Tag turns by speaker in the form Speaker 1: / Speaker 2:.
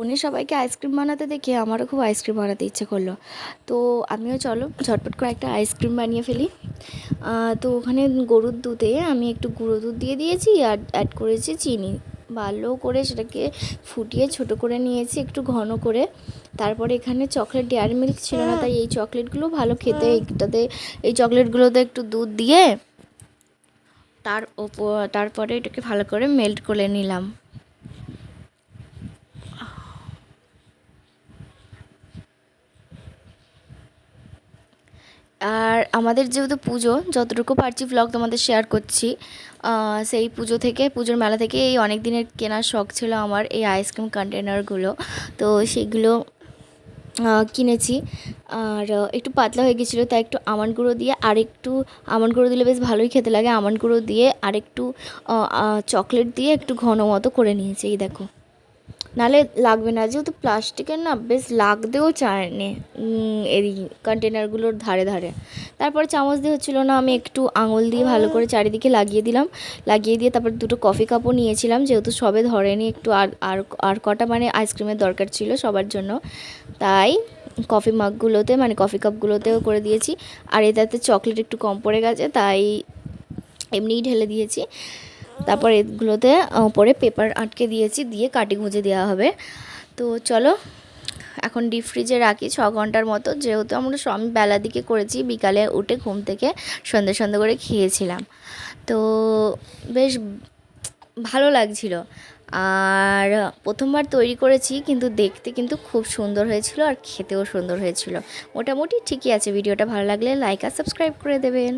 Speaker 1: ফোনে সবাইকে আইসক্রিম বানাতে দেখে আমারও খুব আইসক্রিম বানাতে ইচ্ছে করল। তো আমিও চলো, ঝটপট করে একটা আইসক্রিম বানিয়ে ফেলি। তো ওখানে গরুর দুধে আমি একটু গুঁড়ো দুধ দিয়ে দিয়েছি আর অ্যাড করেছি চিনি। ভালো করে সেটাকে ফুটিয়ে ছোট করে নিয়েছি একটু ঘন করে। তারপরে এখানে চকলেট ডেয়ারি মিল্ক ছিল না, তাই এই চকলেটগুলো ভালো খেতে এইটাতে এই চকলেটগুলোতে একটু দুধ দিয়ে তার ওপর তারপরে এটাকে ভালো করে মেল্ট করে নিলাম। আর আমাদের যেহেতু পুজো, যতটুকু পারছি ব্লগ তোমাদের শেয়ার করছি সেই পুজো থেকে, পুজোর মেলা থেকে এই অনেক দিনের কেনার শখ ছিল আমার এই আইসক্রিম কন্টেনারগুলো তো সেগুলো কিনেছি। আর একটু পাতলা হয়ে গেছিল, তাই একটু আমন্ড গুঁড়ো দিয়ে আর একটু আমন্ড গুঁড়ো দিলে বেশ ভালোই খেতে লাগে। আমন্ড গুঁড়ো দিয়ে আর একটু চকলেট দিয়ে একটু ঘন মতো করে নিয়েছি, এই দেখো। নালে লাগবে না, যেহেতু প্লাস্টিকের না বেশ লাগতেও চায় নে এই কন্টেনারগুলোর ধারে ধারে। তারপরে চামচ দিয়ে হচ্ছিল না আমি একটু আঙুল দিয়ে ভালো করে চারিদিকে লাগিয়ে দিলাম। লাগিয়ে দিয়ে তারপর দুটো কফি কাপও নিয়েছিলাম, যেহেতু সবে ধরেনি একটু আর আর আর কটা মানে আইসক্রিমের দরকার ছিল সবার জন্য। তাই কফি মাগগুলোতে মানে কফি কাপগুলোতেও করে দিয়েছি। আর এটাতে চকলেট একটু কম পড়ে গেছে, তাই এমনিই ঢেলে দিয়েছি। তারপর এগুলোতে ওপরে পেপার আটকে দিয়েছি, দিয়ে কাটি গুঁজে দেওয়া হবে। তো চলো, এখন ডিপ ফ্রিজে রাখি ছ ঘণ্টার মতো। যেহেতু আমরা সব বেলার দিকে করেছি, বিকালে উঠে ঘুম থেকে সন্ধে সন্ধে করে খেয়েছিলাম। তো বেশ ভালো লাগছিল। আর প্রথমবার তৈরি করেছি, কিন্তু দেখতে কিন্তু খুব সুন্দর হয়েছিল আর খেতেও সুন্দর হয়েছিল। মোটামুটি ঠিকই আছে, ভিডিওটা ভালো লাগলে লাইক আর সাবস্ক্রাইব করে দেবেন।